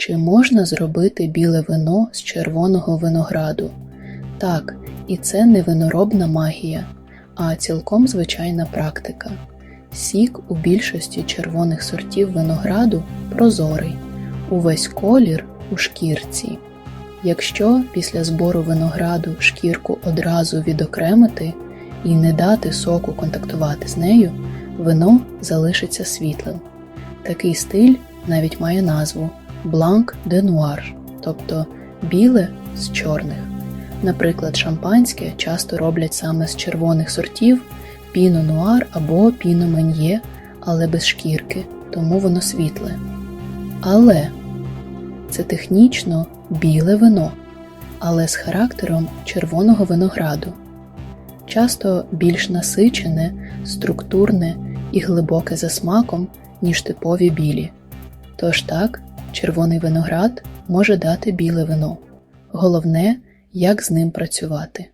Чи можна зробити біле вино з червоного винограду? Так, і це не виноробна магія, а цілком звичайна практика. Сік у більшості червоних сортів винограду прозорий, увесь колір у шкірці. Якщо після збору винограду шкірку одразу відокремити і не дати соку контактувати з нею, вино залишиться світлим. Такий стиль навіть має назву Blanc de Noir, тобто біле з чорних. Наприклад, шампанське часто роблять саме з червоних сортів піно нуар або піно мен'є, але без шкірки, тому воно світле. Але це технічно біле вино, але з характером червоного винограду. Часто більш насичене, структурне і глибоке за смаком, ніж типові білі. Тож так, червоний виноград може дати біле вино. Головне, як з ним працювати.